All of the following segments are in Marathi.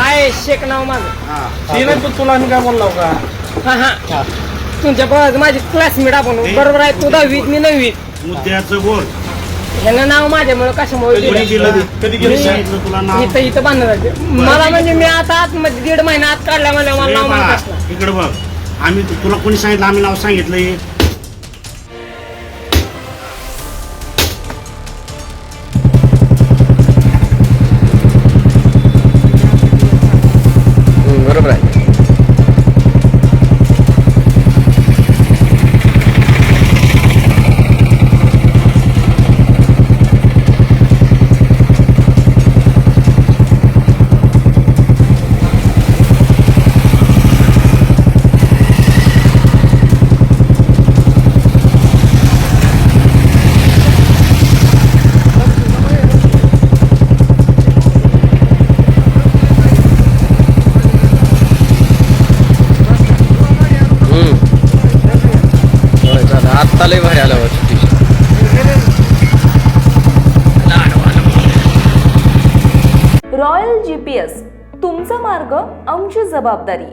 हाय शेख नाव माझं. हा. ते नाही पण तुला आम्ही काय बोललो का? हा हा. तुमच्या बघ माझी क्लासमेट आपण. बरोबर आहे तू दहावीत मी नववीत. मुद्द्याचं बोल. ह्यानं नाव माझ्यामुळे कशामुळे कोणी दिलं? दिलं कधी मी- गेलं सांगितलं तुला नाव? इथं इथं बांधलं जाते मला म्हणजे मी आता आतमध्ये दीड महिना आत काढला मला मला नाव माहीत असलं इकडं बघ. आम्ही तुला कोणी सांगितलं? आम्ही नाव सांगितलंय. आत्ता लय भारी आलं वाटतं रॉयल जी पी एस तुमचा मार्ग आमची जबाबदारी.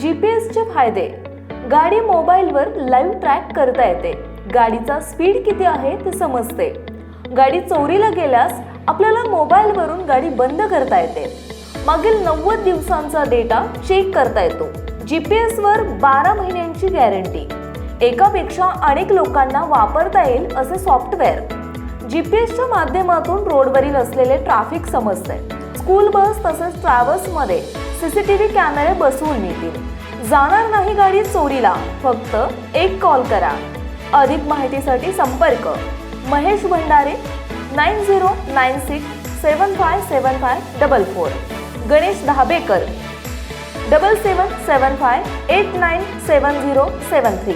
जी पी एसचे फायदे. गाडी मोबाईलवर लाईव्ह ट्रॅक करता येते. गाडीचा स्पीड किती आहे ते समजते. गाडी चोरीला गेल्यास आपल्याला मोबाईलवरून गाडी बंद करता येते. मागील नव्वद दिवसांचा डेटा चेक करता येतो. जी पी एसवर बारा महिन्यांची गॅरंटी एकापेक्षा अनेक लोकांना वापरता येईल असे सॉफ्टवेअर. जी पी एसच्या माध्यमातून रोडवरील असलेले ट्रॅफिक समजते स्कूल बस तसेच ट्रॅव्हल्समध्ये सी सी टी व्ही कॅमेरे बसवून मिळतील जाणार नाही गाडी चोरीला फक्त एक कॉल करा. अधिक माहितीसाठी संपर्क. Mahesh Bhandare nine zero nine six seven five seven five double four. Ganesh Dhabekar double seven seven five eight nine seven zero seven three.